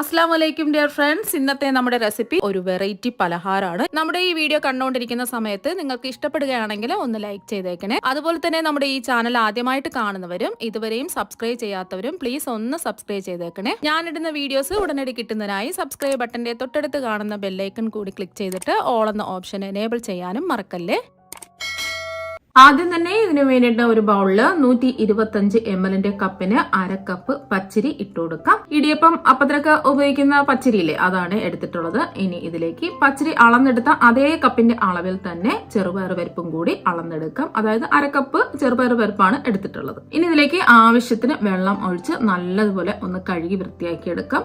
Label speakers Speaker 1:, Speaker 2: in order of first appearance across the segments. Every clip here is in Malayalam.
Speaker 1: അസ്സാം വലൈക്കും ഡിയർ ഫ്രണ്ട്സ്. ഇന്നത്തെ നമ്മുടെ റെസിപ്പി ഒരു വെറൈറ്റി പലഹാരമാണ്. നമ്മുടെ ഈ വീഡിയോ കണ്ടുകൊണ്ടിരിക്കുന്ന സമയത്ത് നിങ്ങൾക്ക് ഇഷ്ടപ്പെടുകയാണെങ്കിൽ ഒന്ന് ലൈക്ക് ചെയ്തേക്കണേ. അതുപോലെ തന്നെ നമ്മുടെ ഈ ചാനൽ ആദ്യമായിട്ട് കാണുന്നവരും ഇതുവരെയും സബ്സ്ക്രൈബ് ചെയ്യാത്തവരും പ്ലീസ് ഒന്ന് സബ്സ്ക്രൈബ് ചെയ്തേക്കണേ. ഞാനിടുന്ന വീഡിയോസ് ഉടനടി കിട്ടുന്നതിനായി സബ്സ്ക്രൈബ് ബട്ടന്റെ തൊട്ടടുത്ത് കാണുന്ന ബെല്ലൈക്കൺ കൂടി ക്ലിക്ക് ചെയ്തിട്ട് ഓൾ എന്ന ഓപ്ഷൻ എനേബിൾ ചെയ്യാനും മറക്കല്ലേ? ആദ്യം തന്നെ ഇതിന് വേണ്ടിയിട്ട് ഒരു ബൗളിൽ നൂറ്റി ഇരുപത്തഞ്ച് എം എല്ലിന്റെ കപ്പിന് അര കപ്പ് പച്ചരി ഇട്ട് കൊടുക്കാം. ഇടിയപ്പം അപ്പത്തിനൊക്കെ ഉപയോഗിക്കുന്ന പച്ചരിയില്ലേ അതാണ് എടുത്തിട്ടുള്ളത്. ഇനി ഇതിലേക്ക് പച്ചരി അളന്നെടുത്ത അതേ കപ്പിന്റെ അളവിൽ തന്നെ ചെറുപയർ പരിപ്പും കൂടി അളന്നെടുക്കാം. അതായത് അര കപ്പ് ചെറുപയർ പരിപ്പാണ് എടുത്തിട്ടുള്ളത്. ഇനി ഇതിലേക്ക് ആവശ്യത്തിന് വെള്ളം ഒഴിച്ച് നല്ലതുപോലെ ഒന്ന് കഴുകി വൃത്തിയാക്കി എടുക്കാം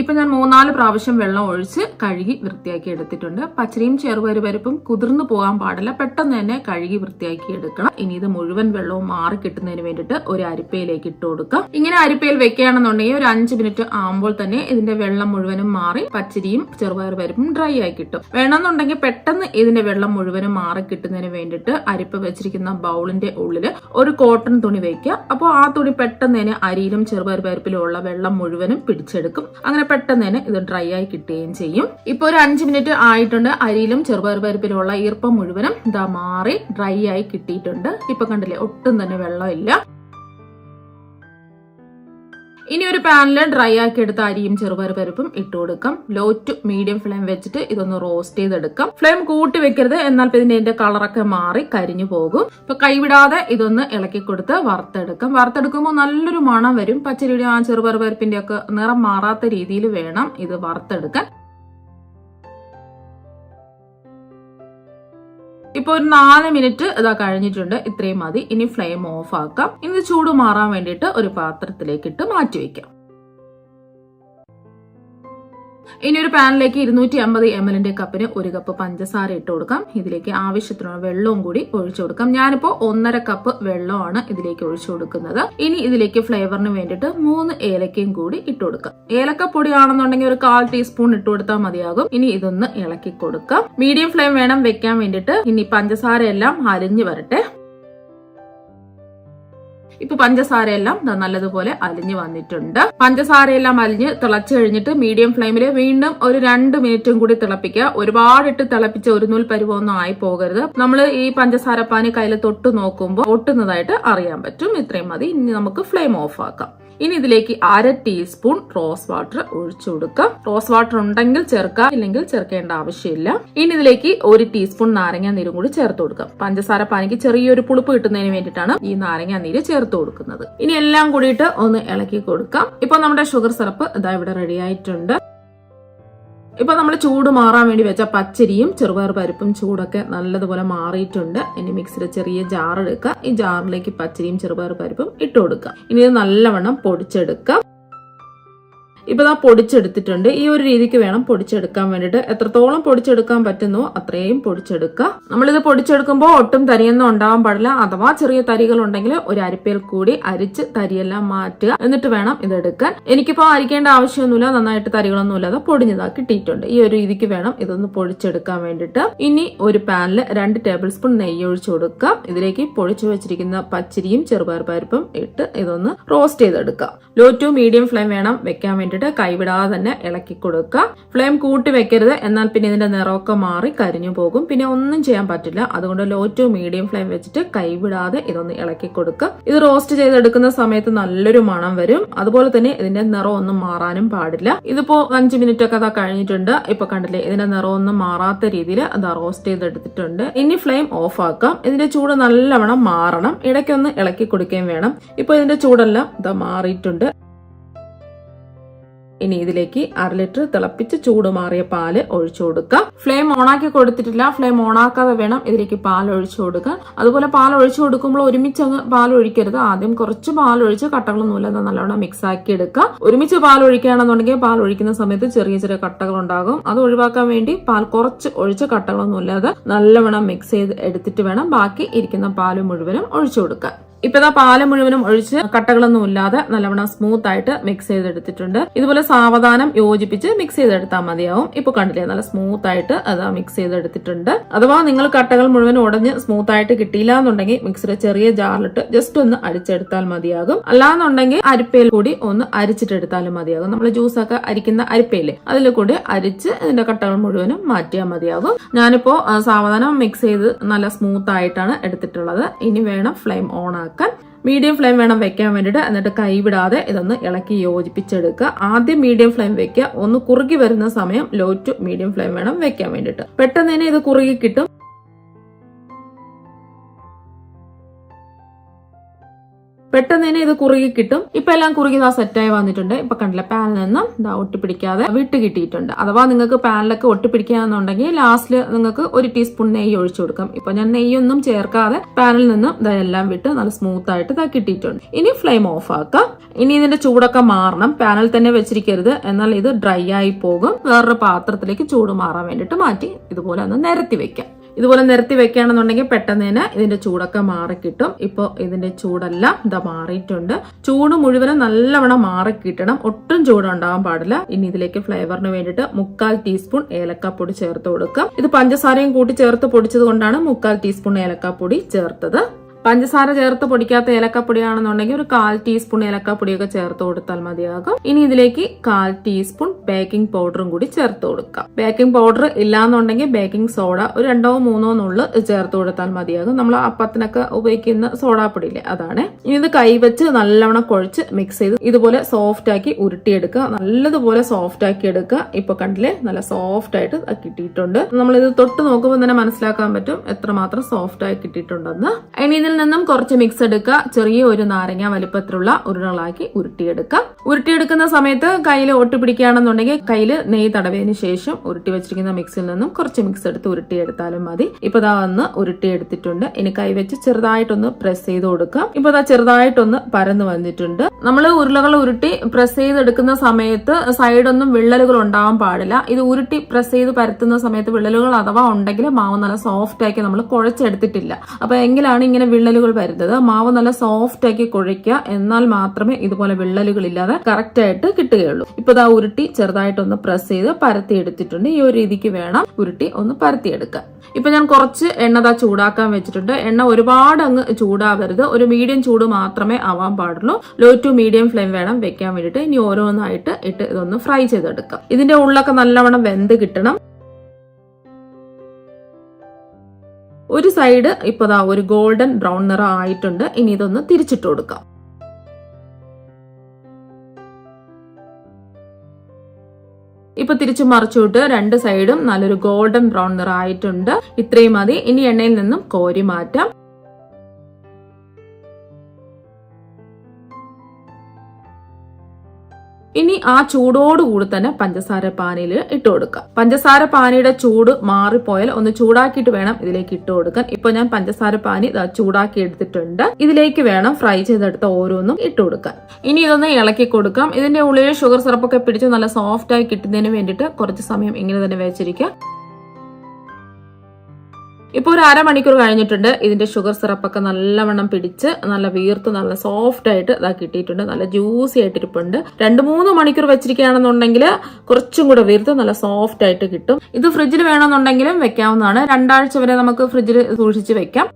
Speaker 1: ഇപ്പൊ ഞാൻ മൂന്നാൽ പ്രാവശ്യം വെള്ളം ഒഴിച്ച് കഴുകി വൃത്തിയാക്കി എടുത്തിട്ടുണ്ട്. പച്ചരിയും ചെറുപരിപരിപ്പും കുതിർന്നു പോകാൻ പാടില്ല. പെട്ടെന്ന് തന്നെ കഴുകി വൃത്തിയാക്കി എടുക്കണം. ഇനി ഇത് മുഴുവൻ വെള്ളവും മാറി കിട്ടുന്നതിന് വേണ്ടിയിട്ട് ഒരു അരിപ്പയിലേക്ക് ഇട്ട് കൊടുക്കാം. ഇങ്ങനെ അരിപ്പയിൽ വെക്കുകയാണെന്നുണ്ടെങ്കിൽ ഒരു അഞ്ച് മിനിറ്റ് ആകുമ്പോൾ തന്നെ ഇതിന്റെ വെള്ളം മുഴുവനും മാറി പച്ചരിയും ചെറുപയറുപരിപ്പും ഡ്രൈ ആയി കിട്ടും. വേണമെന്നുണ്ടെങ്കിൽ പെട്ടെന്ന് ഇതിന്റെ വെള്ളം മുഴുവനും മാറി കിട്ടുന്നതിന് വേണ്ടിയിട്ട് അരിപ്പ് വെച്ചിരിക്കുന്ന ബൗളിന്റെ ഉള്ളിൽ ഒരു കോട്ടൺ തുണി വെക്കുക. അപ്പോൾ ആ തുണി പെട്ടെന്ന് തന്നെ അരിയിലും ചെറുപയർ പരിപ്പിലും ഉള്ള വെള്ളം മുഴുവനും പിടിച്ചെടുക്കും. അങ്ങനെ പെട്ടെന്ന് തന്നെ ഇത് ഡ്രൈ ആയി കിട്ടുകയും ചെയ്യും. ഇപ്പൊ ഒരു അഞ്ച് മിനിറ്റ് ആയിട്ടുണ്ട്. അരിയിലും ചെറുപയർ ഈർപ്പം മുഴുവനും ഇതാ മാറി ഡ്രൈ ആയി കിട്ടിയിട്ടുണ്ട്. ഇപ്പൊ കണ്ടില്ലേ ഒട്ടും തന്നെ വെള്ളമില്ല. ഇനി ഒരു പാനിൽ ഡ്രൈ ആക്കി എടുത്ത അരിയും ചെറുപയർ പരിപ്പും ഇട്ട് കൊടുക്കാം. ലോ ടു മീഡിയം ഫ്ലെയിം വെച്ചിട്ട് ഇതൊന്ന് റോസ്റ്റ് ചെയ്തെടുക്കാം. ഫ്ലെയിം കൂട്ടി വെക്കരുത് എന്നാൽ പിന്നെ ഇതിന്റെ കളറൊക്കെ മാറി കരിഞ്ഞു പോകും. ഇപ്പൊ കൈവിടാതെ ഇതൊന്ന് ഇളക്കി കൊടുത്ത് വറുത്തെടുക്കാം. വറുത്തെടുക്കുമ്പോൾ നല്ലൊരു മണം വരും. പച്ചരിയുടെ ആ ചെറുപയർ പരിപ്പിന്റെ ഒക്കെ നിറം മാറാത്ത രീതിയിൽ വേണം ഇത് വറുത്തെടുക്കാൻ. ഇപ്പൊ ഒരു നാല് മിനിറ്റ് ഇതാ കഴിഞ്ഞിട്ടുണ്ട്. ഇത്രയും മതി. ഇനി ഫ്ലെയിം ഓഫ് ആക്കാം. ഇനി ചൂട് മാറാൻ വേണ്ടിയിട്ട് ഒരു പാത്രത്തിലേക്ക് ഇട്ട് മാറ്റി വെക്കാം. ഇനി ഒരു പാനിലേക്ക് ഇരുന്നൂറ്റി അമ്പത് എം എല്ലിന്റെ കപ്പിന് ഒരു കപ്പ് പഞ്ചസാര ഇട്ട് കൊടുക്കാം. ഇതിലേക്ക് ആവശ്യത്തിനുള്ള വെള്ളവും കൂടി ഒഴിച്ചു കൊടുക്കാം. ഞാനിപ്പോ ഒന്നര കപ്പ് വെള്ളമാണ് ഇതിലേക്ക് ഒഴിച്ചു കൊടുക്കുന്നത്. ഇനി ഇതിലേക്ക് ഫ്ലേവറിന് വേണ്ടിയിട്ട് മൂന്ന് ഏലക്കയും കൂടി ഇട്ട് കൊടുക്കാം. ഏലക്കപ്പൊടി ആണെന്നുണ്ടെങ്കിൽ ഒരു കാൽ ടീസ്പൂൺ ഇട്ട് കൊടുത്താൽ മതിയാകും. ഇനി ഇതൊന്ന് ഇളക്കി കൊടുക്കാം. മീഡിയം ഫ്ലെയിം വേണം വെക്കാൻ വേണ്ടിയിട്ട്. ഇനി പഞ്ചസാര എല്ലാം അലിഞ്ഞു വരട്ടെ. ഇപ്പൊ പഞ്ചസാരയെല്ലാം നല്ലതുപോലെ അലിഞ്ഞു വന്നിട്ടുണ്ട്. പഞ്ചസാരയെല്ലാം അലിഞ്ഞ് തിളച്ചു കഴിഞ്ഞിട്ട് മീഡിയം ഫ്ലെയിമിൽ വീണ്ടും ഒരു രണ്ട് മിനിറ്റും കൂടി തിളപ്പിക്കുക. ഒരുപാടിട്ട് തിളപ്പിച്ച ഒരു നൂൽ പരുവൊന്നും ആയി പോകരുത്. നമ്മൾ ഈ പഞ്ചസാര പാനി കയ്യിൽ തൊട്ട് നോക്കുമ്പോൾ ഒട്ടുന്നതായിട്ട് അറിയാൻ പറ്റും. ഇത്രയും മതി. ഇനി നമുക്ക് ഫ്ലെയിം ഓഫ് ആക്കാം. ഇനി ഇതിലേക്ക് അര ടീസ്പൂൺ റോസ് വാട്ടർ ഒഴിച്ചു കൊടുക്കാം. റോസ് വാട്ടർ ഉണ്ടെങ്കിൽ ചേർക്കാം ഇല്ലെങ്കിൽ ചേർക്കേണ്ട ആവശ്യമില്ല. ഇനി ഇതിലേക്ക് ഒരു ടീസ്പൂൺ നാരങ്ങ നീരും കൂടി ചേർത്ത് കൊടുക്കാം. പഞ്ചസാര പാനിക്ക് ചെറിയൊരു പുളിപ്പ് കിട്ടുന്നതിന് വേണ്ടിയിട്ടാണ് ഈ നാരങ്ങ നീര് ചേർത്ത് കൊടുക്കുന്നത്. ഇനി എല്ലാം കൂടിയിട്ട് ഒന്ന് ഇളക്കി കൊടുക്കാം. ഇപ്പൊ നമ്മുടെ ഷുഗർ സിറപ്പ് ഇതാ ഇവിടെ റെഡി ആയിട്ടുണ്ട്. ഇപ്പൊ നമ്മൾ ചൂട് മാറാൻ വേണ്ടി വെച്ച പച്ചരിയും ചെറുപയർ പരിപ്പും ചൂടൊക്കെ നല്ലതുപോലെ മാറിയിട്ടുണ്ട്. ഇനി മിക്സിയുടെ ചെറിയ ജാർ എടുക്കുക. ഈ ജാറിലേക്ക് പച്ചരിയും ചെറുപയർ പരിപ്പും ഇട്ട് കൊടുക്കുക. ഇനി ഇത് നല്ലവണ്ണം പൊടിച്ചെടുക്കാം ഇപ്പൊ ഇതാ പൊടിച്ചെടുത്തിട്ടുണ്ട്. ഈ ഒരു രീതിക്ക് വേണം പൊടിച്ചെടുക്കാൻ വേണ്ടിയിട്ട് എത്രത്തോളം പൊടിച്ചെടുക്കാൻ പറ്റുന്നോ അത്രയും പൊടിച്ചെടുക്കുക. നമ്മളിത് പൊടിച്ചെടുക്കുമ്പോൾ ഒട്ടും തരിയൊന്നും ഉണ്ടാവാൻ പാടില്ല. അഥവാ ചെറിയ തരികൾ ഉണ്ടെങ്കിൽ ഒരു അരിപ്പയിൽ കൂടി അരിച്ച് തരിയെല്ലാം മാറ്റുക. എന്നിട്ട് വേണം ഇതെടുക്കാൻ എനിക്കിപ്പോൾ എനിക്കിപ്പോ അരിക്കേണ്ട ആവശ്യമൊന്നുമില്ല. നന്നായിട്ട് തരികളൊന്നും ഇല്ലാതെ പൊടിഞ്ഞതാ കിട്ടിയിട്ടുണ്ട്. ഈ ഒരു രീതിക്ക് വേണം ഇതൊന്ന് പൊടിച്ചെടുക്കാൻ വേണ്ടിയിട്ട് ഇനി ഒരു പാനിൽ രണ്ട് ടേബിൾ സ്പൂൺ നെയ്യ് ഒഴിച്ചു കൊടുക്കുക. ഇതിലേക്ക് പൊടിച്ചു വെച്ചിരിക്കുന്ന പച്ചരിയും ചെറുപയർ പരിപ്പും ഇട്ട് ഇതൊന്ന് റോസ്റ്റ് ചെയ്തെടുക്കുക. ലോ ടു മീഡിയം ഫ്ലെയിം വേണം വെക്കാൻ വേണ്ടിയിട്ട് കൈവിടാതെ തന്നെ ഇളക്കി കൊടുക്കുക. ഫ്ലെയിം കൂട്ടി വെക്കരുത് എന്നാൽ പിന്നെ ഇതിന്റെ നിറമൊക്കെ മാറി കരിഞ്ഞു പോകും. പിന്നെ ഒന്നും ചെയ്യാൻ പറ്റില്ല. അതുകൊണ്ട് ലോ ടു മീഡിയം ഫ്ലെയിം വെച്ചിട്ട് കൈവിടാതെ ഇതൊന്ന് ഇളക്കി കൊടുക്കുക. ഇത് റോസ്റ്റ് ചെയ്തെടുക്കുന്ന സമയത്ത് നല്ലൊരു മണം വരും. അതുപോലെ തന്നെ ഇതിന്റെ നിറം ഒന്നും മാറാനും പാടില്ല. ഇതിപ്പോ അഞ്ച് മിനിറ്റ് ഒക്കെ അതാ കഴിഞ്ഞിട്ടുണ്ട്. ഇപ്പൊ കണ്ടില്ലേ ഇതിന്റെ നിറം ഒന്നും മാറാത്ത രീതിയിൽ അതാ റോസ്റ്റ് ചെയ്തെടുത്തിട്ടുണ്ട്. ഇനി ഫ്ലെയിം ഓഫ് ആക്കാം. ഇതിന്റെ ചൂട് നല്ലവണ്ണം മാറണം. ഇടയ്ക്കൊന്ന് ഇളക്കി കൊടുക്കുകയും വേണം. ഇപ്പൊ ഇതിന്റെ ചൂടെല്ലാം ഇതാ മാറിയിട്ടുണ്ട്. ഇനി ഇതിലേക്ക് അര ലിറ്റർ തിളപ്പിച്ച് ചൂട് മാറിയ പാൽ ഒഴിച്ചു കൊടുക്കാം. ഫ്ലെയിം ഓണാക്കി കൊടുത്തിട്ടില്ല. ഫ്ലെയിം ഓണാക്കാതെ വേണം ഇതിലേക്ക് പാൽ ഒഴിച്ചു കൊടുക്കാൻ. അതുപോലെ പാൽ ഒഴിച്ചു കൊടുക്കുമ്പോൾ ഒരുമിച്ച് അങ്ങ് പാൽ ഒഴിക്കരുത്. ആദ്യം കുറച്ച് പാൽ ഒഴിച്ച് കട്ടകളൊന്നുമില്ലാതെ നല്ലവണ്ണം മിക്സ് ആക്കി എടുക്കുക ഒരുമിച്ച് പാൽ ഒഴിക്കുകയാണെന്നുണ്ടെങ്കിൽ പാൽ ഒഴിക്കുന്ന സമയത്ത് ചെറിയ ചെറിയ കട്ടകൾ ഉണ്ടാകും. അത് ഒഴിവാക്കാൻ വേണ്ടി പാൽ കുറച്ച് ഒഴിച്ച് കട്ടകളൊന്നുമില്ലാതെ നല്ലവണ്ണം മിക്സ് ചെയ്ത് എടുത്തിട്ട് വേണം ബാക്കി ഇരിക്കുന്ന പാൽ മുഴുവനും ഒഴിച്ചു കൊടുക്കാൻ. ഇപ്പൊ ഇതാ പാൽ മുഴുവനും ഒഴിച്ച് കട്ടകളൊന്നും ഇല്ലാതെ നല്ലവണ്ണം സ്മൂത്ത് ആയിട്ട് മിക്സ് ചെയ്തെടുത്തിട്ടുണ്ട്. ഇതുപോലെ സാവധാനം യോജിപ്പിച്ച് മിക്സ് ചെയ്തെടുത്താൽ മതിയാവും. ഇപ്പൊ കണ്ടില്ലേ നല്ല സ്മൂത്ത് ആയിട്ട് അത് മിക്സ് ചെയ്തെടുത്തിട്ടുണ്ട്. അഥവാ നിങ്ങൾ കട്ടകൾ മുഴുവൻ ഉടഞ്ഞ് സ്മൂത്ത് ആയിട്ട് കിട്ടിയില്ല എന്നുണ്ടെങ്കിൽ മിക്സിയുടെ ചെറിയ ജാറിലിട്ട് ജസ്റ്റ് ഒന്ന് അരിച്ചെടുത്താൽ മതിയാകും. അല്ലാന്നുണ്ടെങ്കിൽ അരിപ്പയിൽ കൂടി ഒന്ന് അരിച്ചിട്ടെടുത്താലും മതിയാകും. നമ്മൾ ജ്യൂസൊക്കെ അരിക്കുന്ന അരിപ്പയില്ലേ അതിൽ കൂടി അരിച്ച് ഇതിന്റെ കട്ടകൾ മുഴുവനും മാറ്റിയാൽ മതിയാകും. ഞാനിപ്പോ സാവധാനം മിക്സ് ചെയ്ത് നല്ല സ്മൂത്ത് ആയിട്ടാണ് എടുത്തിട്ടുള്ളത്. ഇനി വേണം ഫ്ലെയിം ഓൺ ആക്കാൻ മീഡിയം ഫ്ലെയിം വേണം വെക്കാൻ വേണ്ടിയിട്ട്. എന്നിട്ട് കൈവിടാതെ ഇതൊന്ന് ഇളക്കി യോജിപ്പിച്ചെടുക്കുക. ആദ്യം മീഡിയം ഫ്ലെയിം വെക്കുക. ഒന്ന് കുറുകി വരുന്ന സമയം ലോ ടു മീഡിയം ഫ്ലെയിം വേണം വെക്കാൻ വേണ്ടിയിട്ട്. പെട്ടെന്ന് തന്നെ ഇത് കുറുകി കിട്ടും. പെട്ടെന്ന് തന്നെ ഇത് കുറുകി കിട്ടും. ഇപ്പൊ എല്ലാം കുറുകി ഇതാ സെറ്റായി വന്നിട്ടുണ്ട്. ഇപ്പൊ കണ്ടില്ല പാനിൽ നിന്നും ഇതാ ഒട്ടിപ്പിടിക്കാതെ വിട്ട് കിട്ടിയിട്ടുണ്ട്. അഥവാ നിങ്ങൾക്ക് പാനിലൊക്കെ ഒട്ടിപ്പിടിക്കാന്നുണ്ടെങ്കിൽ ലാസ്റ്റിൽ നിങ്ങൾക്ക് ഒരു ടീസ്പൂൺ നെയ്യ് ഒഴിച്ചു കൊടുക്കാം. ഇപ്പൊ ഞാൻ നെയ്യൊന്നും ചേർക്കാതെ പാനിൽ നിന്നും ഇതെല്ലാം വിട്ട് നല്ല സ്മൂത്ത് ആയിട്ട് ഇതാ കിട്ടിയിട്ടുണ്ട്. ഇനി ഫ്ലെയിം ഓഫ് ആക്കാം. ഇനി ഇതിന്റെ ചൂടൊക്കെ മാറണം. പാനിൽ തന്നെ വെച്ചിരിക്കരുത്. എന്നാൽ ഇത് ഡ്രൈ ആയി പോകും. വേറൊരു പാത്രത്തിലേക്ക് ചൂട് മാറാൻ വേണ്ടിട്ട് മാറ്റി ഇതുപോലെ ഒന്ന് നിരത്തി വെക്കാം. ഇതുപോലെ നിരത്തി വെക്കുകയാണെന്നുണ്ടെങ്കിൽ പെട്ടെന്ന് തന്നെ ഇതിന്റെ ചൂടൊക്കെ മാറിക്കിട്ടും ഇപ്പോൾ ഇതിന്റെ ചൂടെല്ലാം ഇതാ മാറിയിട്ടുണ്ട്. ചൂട് മുഴുവനും നല്ലവണ്ണം മാറിക്കിട്ടണം ഒട്ടും ചൂടുണ്ടാവാൻ പാടില്ല. ഇനി ഇതിലേക്ക് ഫ്ലേവറിന് വേണ്ടിയിട്ട് മുക്കാൽ ടീസ്പൂൺ ഏലക്കാപ്പൊടി ചേർത്ത് കൊടുക്കാം. ഇത് പഞ്ചസാരയും കൂട്ടി ചേർത്ത് പൊടിച്ചത് കൊണ്ടാണ് മുക്കാൽ ടീസ്പൂൺ ഏലക്കാപ്പൊടി ചേർത്തത്. പഞ്ചസാര ചേർത്ത് പൊടിക്കാത്ത ഏലക്കപ്പൊടിയാണെന്നുണ്ടെങ്കിൽ ഒരു കാൽ ടീസ്പൂൺ ഏലക്കപ്പൊടിയൊക്കെ ചേർത്ത് കൊടുത്താൽ മതിയാകും. ഇനി ഇതിലേക്ക് കാൽ ടീസ്പൂൺ ബേക്കിംഗ് പൗഡറും കൂടി ചേർത്ത് കൊടുക്കാം. ബേക്കിംഗ് പൗഡർ ഇല്ലാന്നുണ്ടെങ്കിൽ ബേക്കിംഗ് സോഡ ഒരു രണ്ടോ മൂന്നോ നുള്ളു ചേർത്ത് കൊടുത്താൽ മതിയാകും. നമ്മൾ അപ്പത്തിനൊക്കെ ഉപയോഗിക്കുന്ന സോഡാപ്പൊടിയില്ലേ അതാണ്. ഇനി ഇത് കൈവച്ച് നല്ലവണ്ണം കുഴച്ച് മിക്സ് ചെയ്ത് ഇതുപോലെ സോഫ്റ്റ് ആക്കി ഉരുട്ടിയെടുക്കുക. നല്ലതുപോലെ സോഫ്റ്റ് ആക്കി എടുക്കുക. ഇപ്പൊ കണ്ടില്ലേ നല്ല സോഫ്റ്റ് ആയിട്ട് കിട്ടിയിട്ടുണ്ട്. നമ്മളിത് തൊട്ട് നോക്കുമ്പോൾ തന്നെ മനസ്സിലാക്കാൻ പറ്റും എത്രമാത്രം സോഫ്റ്റ് ആയി കിട്ടിയിട്ടുണ്ടെന്ന്. ഇനി നിന്നും കുറച്ച് മിക്സ് എടുക്കുക. ചെറിയ ഒരു നാരങ്ങ വലിപ്പത്തിലുള്ള ഉരുളകളാക്കി ഉരുട്ടിയെടുക്കുക. ഉരുട്ടിയെടുക്കുന്ന സമയത്ത് കയ്യിൽ ഒട്ടിപ്പിടിക്കുകയാണെന്നുണ്ടെങ്കിൽ കയ്യിൽ നെയ്യ് തടവിയതിനു ശേഷം ഉരുട്ടി വെച്ചിരിക്കുന്ന മിക്സിൽ നിന്നും കുറച്ച് മിക്സ് എടുത്ത് ഉരുട്ടിയെടുത്താലും മതി. ഇപ്പൊ ഇതാ ഒന്ന് ഉരുട്ടിയെടുത്തിട്ടുണ്ട്. ഇനി കൈ വെച്ച് ചെറുതായിട്ടൊന്ന് പ്രസ് ചെയ്ത് കൊടുക്കുക. ഇപ്പൊ ഇതാ ചെറുതായിട്ടൊന്ന് പരന്ന് വന്നിട്ടുണ്ട്. നമ്മൾ ഉരുളകൾ ഉരുട്ടി പ്രസ് ചെയ്തെടുക്കുന്ന സമയത്ത് സൈഡൊന്നും വിള്ളലുകൾ ഉണ്ടാവാൻ പാടില്ല. ഇത് ഉരുട്ടി പ്രസ് ചെയ്ത് പരത്തുന്ന സമയത്ത് വിള്ളലുകൾ അഥവാ ഉണ്ടെങ്കിൽ മാവ് നല്ല സോഫ്റ്റ് ആക്കി നമ്മൾ കുഴച്ചെടുത്തിട്ടില്ല. അപ്പൊ എങ്കിലാണ് ഇങ്ങനെ വിള്ളലുകൾ വരുന്നത്. മാവ് നല്ല സോഫ്റ്റ് ആക്കി കുഴയ്ക്കുക. എന്നാൽ മാത്രമേ ഇതുപോലെ വിള്ളലുകൾ ഇല്ലാതെ കറക്റ്റ് ആയിട്ട് കിട്ടുകയുള്ളൂ. ഇപ്പൊ ഇതാ ഉരുട്ടി ചെറുതായിട്ടൊന്ന് പ്രസ് ചെയ്ത് പരത്തി എടുത്തിട്ടുണ്ട്. ഈ ഒരു രീതിക്ക് വേണം ഉരുട്ടി ഒന്ന് പരത്തിയെടുക്കുക ഇപ്പൊ ഞാൻ കുറച്ച് എണ്ണ ദാ ചൂടാക്കാൻ വെച്ചിട്ടുണ്ട്. എണ്ണ ഒരുപാട് അങ്ങ് ചൂടാവരുത്. ഒരു മീഡിയം ചൂട് മാത്രമേ ആവാൻ പാടുള്ളൂ. ലോ ടു മീഡിയം ഫ്ലെയിം വേണം വെക്കാൻ വേണ്ടിയിട്ട്. ഇനി ഓരോന്നായിട്ട് ഇട്ട് ഇതൊന്ന് ഫ്രൈ ചെയ്തെടുക്കാം. ഇതിന്റെ ഉള്ളൊക്കെ നല്ലവണ്ണം വെന്ത് കിട്ടണം. ഒരു സൈഡ് ഇപ്പൊ ദാ ഒരു ഗോൾഡൻ ബ്രൗൺ നിറം ആയിട്ടുണ്ട്. ഇനി ഇതൊന്ന് തിരിച്ചിട്ട് കൊടുക്കാം. ഇപ്പൊ തിരിച്ചു മറിച്ചുവിട്ട് രണ്ട് സൈഡും നല്ലൊരു ഗോൾഡൻ ബ്രൗൺ നിറം ആയിട്ടുണ്ട്. ഇത്രയും മതി. ഇനി എണ്ണയിൽ നിന്നും കോരി മാറ്റാം. ഇനി ആ ചൂടോടുകൂടി തന്നെ പഞ്ചസാര പാനിയിൽ ഇട്ട് കൊടുക്കാം പഞ്ചസാര പാനിയുടെ ചൂട് മാറിപ്പോയാൽ ഒന്ന് ചൂടാക്കിയിട്ട് വേണം ഇതിലേക്ക് ഇട്ട് കൊടുക്കാൻ. ഇപ്പൊ ഞാൻ പഞ്ചസാര പാനി ചൂടാക്കി എടുത്തിട്ടുണ്ട്. ഇതിലേക്ക് വേണം ഫ്രൈ ചെയ്തെടുത്ത ഓരോന്നും ഇട്ട് കൊടുക്കാൻ. ഇനി ഇതൊന്ന് ഇളക്കി കൊടുക്കാം. ഇതിന്റെ ഉള്ളിൽ ഷുഗർ സിറപ്പൊക്കെ പിടിച്ച് നല്ല സോഫ്റ്റ് ആയി കിട്ടുന്നതിന് വേണ്ടിയിട്ട് കുറച്ച് സമയം ഇങ്ങനെ തന്നെ വെച്ചിരിക്കുക ഇപ്പോൾ ഒരു അരമണിക്കൂർ കഴിഞ്ഞിട്ടുണ്ട്. ഇതിന്റെ ഷുഗർ സിറപ്പൊക്കെ നല്ലവണ്ണം പിടിച്ച് നല്ല വീർത്ത് നല്ല സോഫ്റ്റ് ആയിട്ട് ഇതാ കിട്ടിയിട്ടുണ്ട്. നല്ല ജ്യൂസി ആയിട്ടിരിപ്പുണ്ട്. രണ്ട് മൂന്ന് മണിക്കൂർ വെച്ചിരിക്കുകയാണെന്നുണ്ടെങ്കിൽ കുറച്ചും കൂടെ വീർത്ത് നല്ല സോഫ്റ്റ് ആയിട്ട് കിട്ടും. ഇത് ഫ്രിഡ്ജിൽ വേണമെന്നുണ്ടെങ്കിലും വെക്കാവുന്നതാണ്. രണ്ടാഴ്ച വരെ നമുക്ക് ഫ്രിഡ്ജിൽ സൂക്ഷിച്ച് വെക്കാം.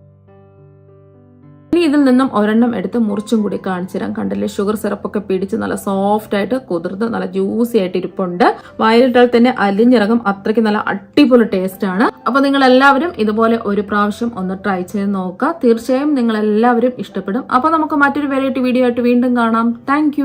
Speaker 1: ഇനി ഇതിൽ നിന്നും ഒരെണ്ണം എടുത്ത് മുറിച്ചും കൂടി കാണിച്ചു തരാം. കണ്ടില്ലേ? ഷുഗർ സിറപ്പൊക്കെ പിടിച്ച് നല്ല സോഫ്റ്റ് ആയിട്ട് കുതിർത്ത് നല്ല ജ്യൂസി ആയിട്ട് ഇരിപ്പുണ്ട്. വായിലിട്ടാൽ തന്നെ അലിഞ്ഞിറങ്ങും. അത്രയ്ക്ക് നല്ല അടിപൊളി ടേസ്റ്റ് ആണ്. അപ്പൊ നിങ്ങൾ എല്ലാവരും ഇതുപോലെ ഒരു പ്രാവശ്യം ഒന്ന് ട്രൈ ചെയ്ത് നോക്കുക. തീർച്ചയായും നിങ്ങൾ എല്ലാവരും ഇഷ്ടപ്പെടും. അപ്പൊ നമുക്ക് മറ്റൊരു വെറൈറ്റി വീഡിയോ ആയിട്ട് വീണ്ടും കാണാം. താങ്ക്